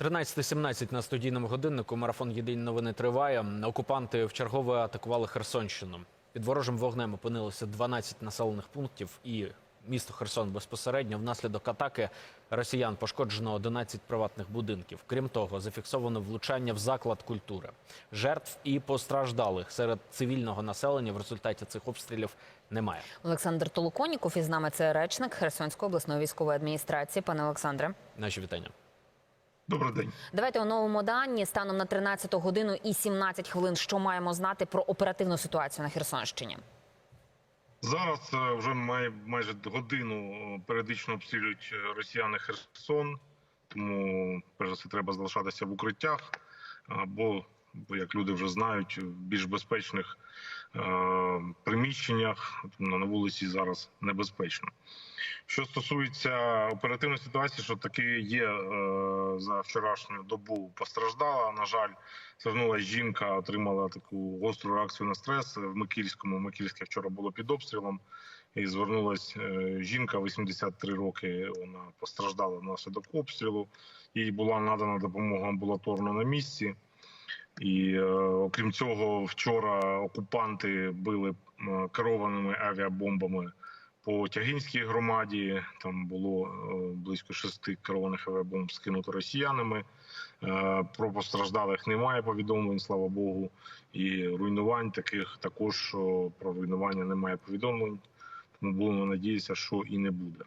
13.17 на студійному годиннику. Марафон Єдині новини триває. Окупанти вчергове атакували Херсонщину. Під ворожим вогнем опинилося 12 населених пунктів і місто Херсон безпосередньо. Внаслідок атаки росіян пошкоджено 11 приватних будинків. Крім того, зафіксовано влучання в заклад культури. Жертв і постраждалих серед цивільного населення в результаті цих обстрілів немає. Олександр Толоконіков із нами це речник Херсонської обласної військової адміністрації. Пане Олександре, Наші вітання. Добрий день. давайте у новому дані станом на 13 годину і 17 хвилин. Що маємо знати про оперативну ситуацію на Херсонщині? Зараз е, вже має майже годину е, періодично обстрілюють е, росіяни Херсон, тому перш за все треба залишатися в укриттях або, бо, як люди вже знають, в більш безпечних приміщеннях. Тому на вулиці зараз небезпечно. Що стосується оперативної ситуації, що таки є е, за вчорашню добу постраждала. На жаль, звернулася жінка, отримала таку гостру реакцію на стрес в Микільському. Микільське вчора було під обстрілом. І звернулася е, жінка 83 роки. Вона постраждала внаслідок обстрілу. Їй була надана допомога амбулаторно на місці. І е, окрім цього, вчора окупанти били е, керованими авіабомбами по Тягинській громаді. Там було е, близько шести керованих авіабомб скинуто росіянами. Про постраждалих немає повідомлень, слава Богу. І руйнувань таких також про руйнування немає повідомлень. Тому будемо надіятися, що і не буде.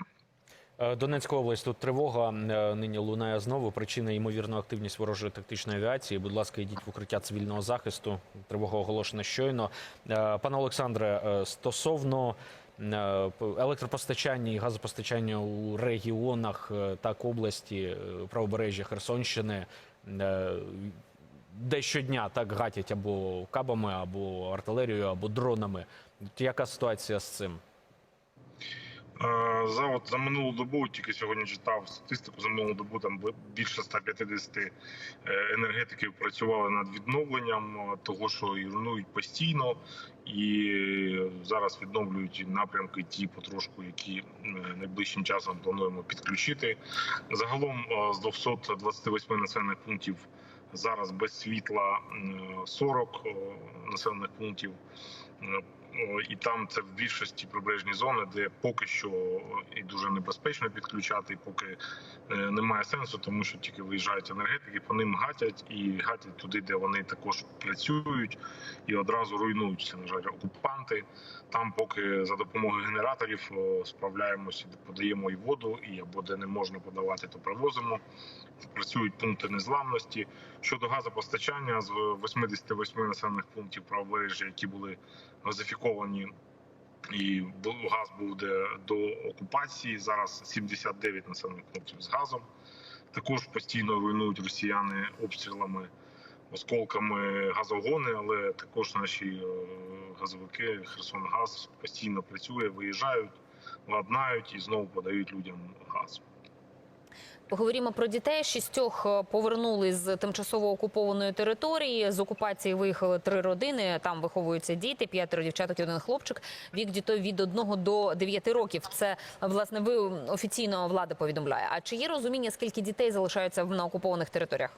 Е, Донецька область тут тривога е, нині лунає знову. Причина ймовірно активність ворожої тактичної авіації. Будь ласка, йдіть в укриття цивільного захисту. Тривога оголошена щойно. Е, Пане Олександре, стосовно електропостачання і газопостачання у регіонах так області правобережжя Херсонщини. Де щодня так гатять або кабами, або артилерією, або дронами. Яка ситуація з цим? Е, За от за минулу добу тільки сьогодні читав статистику. За минулу добу там більше 150 е, енергетиків працювали над відновленням е, того, що руйнують постійно, і зараз відновлюють напрямки ті потрошку, які найближчим часом плануємо підключити. Загалом з 228 населених пунктів зараз без світла м, 40 е, населених пунктів. Е, і там це в більшості прибережні зони, де поки що і дуже небезпечно підключати, і поки е, немає сенсу, тому що тільки виїжджають енергетики, по ним гатять і гатять туди, де вони також працюють, і одразу руйнуються. На жаль, окупанти. Там, поки за допомогою генераторів справляємося, подаємо і воду, і або де не можна подавати, то привозимо. Працюють пункти незламності. Щодо газопостачання з 88 населених пунктів правобережжя, які були газифіковані, і газ був де до окупації. Зараз 79 населених пунктів з газом. Також постійно руйнують росіяни обстрілами, осколками газогони, але також наші е, газовики Херсонгаз постійно працює, виїжджають, ладнають і знову подають людям газ. Поговоримо про дітей. Шістьох е, повернули з тимчасово окупованої території. З окупації виїхали три родини. Там виховуються діти, п'ятеро дівчаток і один хлопчик. Вік дітей від 1 до 9 років. Це власне ви офіційно влада повідомляє. А чи є розуміння, скільки дітей залишаються в- на окупованих територіях?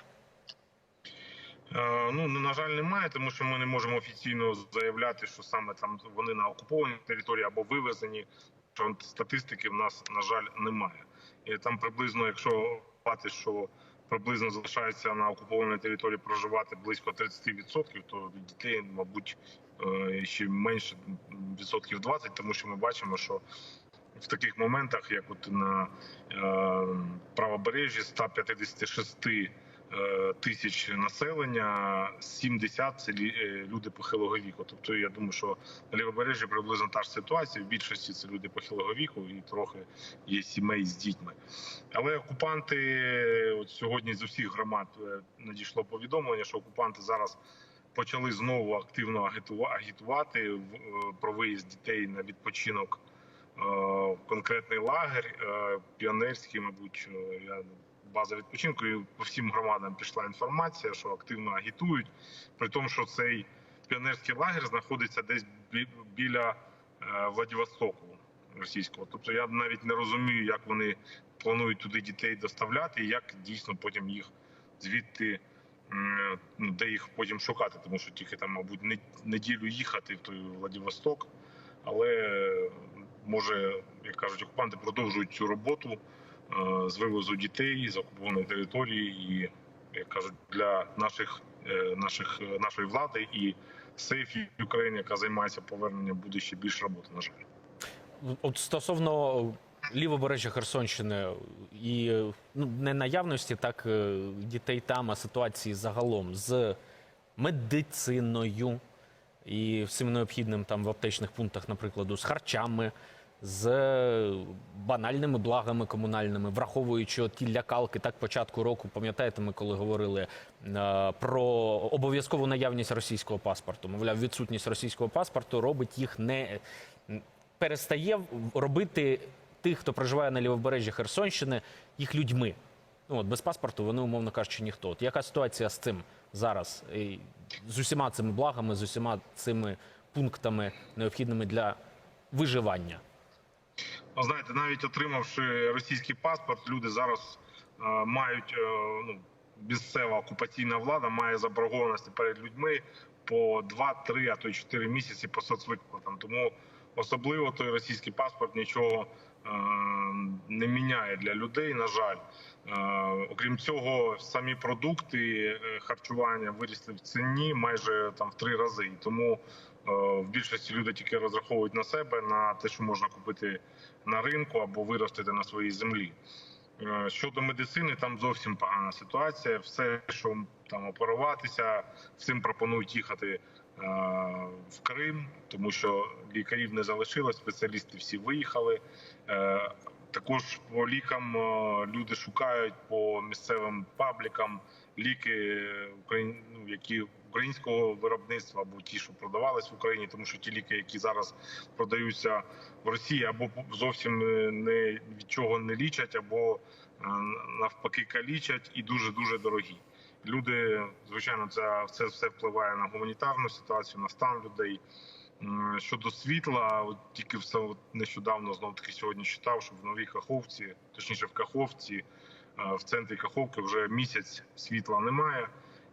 Е, Ну на жаль, немає, тому що ми не можемо офіційно заявляти, що саме там вони на окупованій території або вивезені. Що статистики в нас на жаль немає. І там приблизно, якщо бати, що приблизно залишається на окупованій території проживати близько 30%, то дітей, мабуть, е, ще менше відсотків 20, тому що ми бачимо, що в таких моментах, як от на е, правобережжі 156 е, тисяч населення, 70 – це е, люди похилого віку. Тобто я думаю, що на лівобережжі приблизно та ж ситуація. В більшості це люди похилого віку і трохи є сімей з дітьми. Але окупанти, от сьогодні з усіх громад е, надійшло повідомлення, що окупанти зараз. Почали знову активно агітувати е, про виїзд дітей на відпочинок в конкретний лагерь піонерський, мабуть, я база відпочинку. І по всім громадам пішла інформація, що активно агітують, при тому, що цей піонерський лагерь знаходиться десь біля е, Владивостоку російського. Тобто я навіть не розумію, як вони планують туди дітей доставляти, і як дійсно потім їх звідти ну, де їх потім шукати, тому що тільки там, мабуть, не- неділю їхати в той Владивосток, але може, як кажуть, окупанти продовжують цю роботу з вивозу дітей з окупованої території, і як кажуть, для наших, е, наших е, нашої влади і сейфів України, яка займається поверненням, буде ще більше роботи. На жаль. От стосовно лівобережжя Херсонщини і ну, не наявності так е, дітей там, а ситуації загалом з медициною і всім необхідним там в аптечних пунктах, наприклад, з харчами, з банальними благами комунальними, враховуючи ті лякалки так початку року, пам'ятаєте, ми коли говорили е, про обов'язкову наявність російського паспорту. Мовляв, відсутність російського паспорту робить їх не перестає робити тих, хто проживає на лівобережжі Херсонщини, їх людьми. Ну от без паспорту вони, умовно кажучи, ніхто. От яка ситуація з цим зараз? І з усіма цими благами, з усіма цими пунктами, необхідними для виживання? Ну, знаєте, навіть отримавши російський паспорт, люди зараз е, мають е, ну, місцева окупаційна влада має заборгованості перед людьми по 2-3, а то й 4 місяці по соцвиплатам. Тому особливо той російський паспорт нічого е, не міняє для людей. На жаль, е, окрім цього, самі продукти е, харчування вирісли в ціні майже там в три рази. І Тому в більшості люди тільки розраховують на себе на те, що можна купити на ринку або виростити на своїй землі. Е, Щодо медицини, там зовсім погана ситуація. Все, що там оперуватися, всім пропонують їхати е, в Крим, тому що лікарів не залишилось, спеціалісти всі виїхали. Е, Також по лікам е, люди шукають по місцевим паблікам ліки, ну, які українського виробництва або ті, що продавались в Україні, тому що ті ліки, які зараз продаються в Росії, або зовсім е, не від чого не лічать, або е, навпаки калічать і дуже дуже дорогі. Люди, звичайно, це, це все впливає на гуманітарну ситуацію, на стан людей. Щодо світла, от тільки все от нещодавно знов таки сьогодні читав, що в новій Каховці, точніше в Каховці, е, в центрі Каховки вже місяць світла немає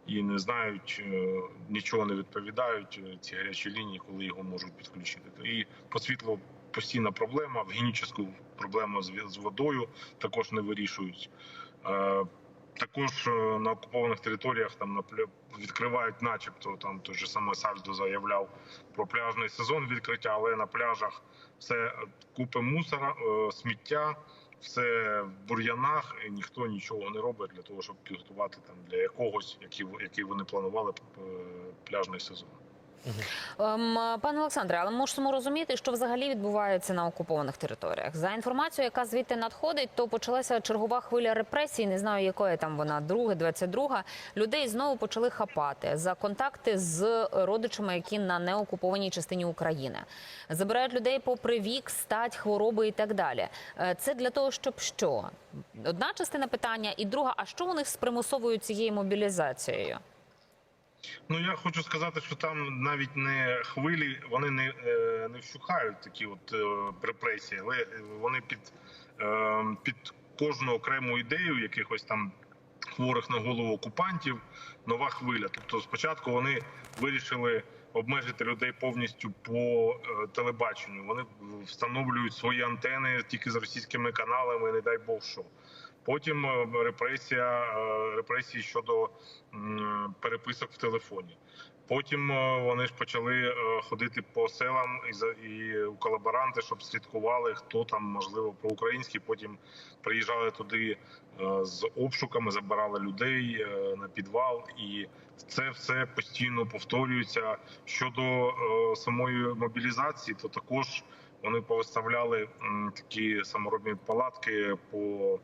і не знають, е, нічого не відповідають е, ці гарячі лінії, коли його можуть підключити. І по світлу постійна проблема. В гінічну проблему з водою також не вирішують. Е, Також на окупованих територіях там відкривають, начебто там той же саме Сальдо заявляв про пляжний сезон відкриття, але на пляжах все купи мусора, сміття, все в бур'янах, і ніхто нічого не робить для того, щоб підготувати там для якогось, який, який вони планували е, пляжний сезон. Ем, Пане Олександре, але мусимо розуміти, що взагалі відбувається на окупованих територіях. За інформацією, яка звідти надходить, то почалася чергова хвиля репресій. Не знаю, якої там вона друга, 22 Людей знову почали хапати за контакти з родичами, які на неокупованій частині України. Забирають людей попри вік, стать, хвороби і так далі. Е, Це для того, щоб що? Одна частина питання, і друга, а що у них з примусовою цією мобілізацією? Ну я хочу сказати, що там навіть не хвилі, вони не, е, не вщухають такі от е, репресії, але вони під, е, під кожну окрему ідею якихось там хворих на голову окупантів нова хвиля. Тобто, спочатку вони вирішили обмежити людей повністю по телебаченню. Вони встановлюють свої антени тільки з російськими каналами, не дай Бог що. Потім е, репресія, е, репресії щодо переписок в телефоні. Потім е, вони ж почали ходити по селам і у колаборанти, щоб слідкували, хто там можливо проукраїнський. Потім приїжджали туди з обшуками, забирали людей на підвал, і це все постійно повторюється. Щодо самої мобілізації, то також вони повиставляли такі саморобні палатки по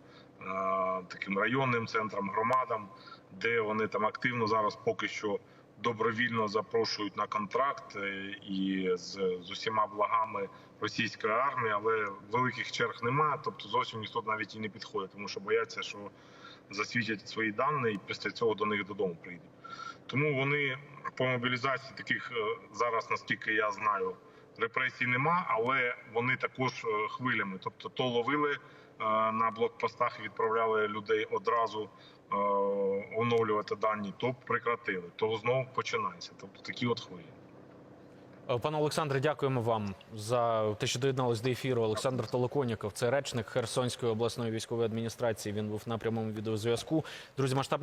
таким районним центрам, громадам, де вони там активно зараз поки що добровільно запрошують на контракт е, і з, з усіма благами російської армії, але великих черг немає. Тобто зовсім ніхто навіть і не підходить, тому що бояться, що засвітять свої дані, і після цього до них додому прийдуть. Тому вони по мобілізації таких е, зараз, наскільки я знаю, репресій нема, але вони також е, хвилями. Тобто, то ловили е, на блокпостах, відправляли людей одразу. оновлювати дані, то прекратили, то знову починається. Тобто такі от хвилі. Е, Пане Олександре, дякуємо вам за те, що доєдналися до ефіру. Олександр Толоконіков, це речник Херсонської обласної військової адміністрації. Він був на прямому відеозв'язку. Друзі, масштабна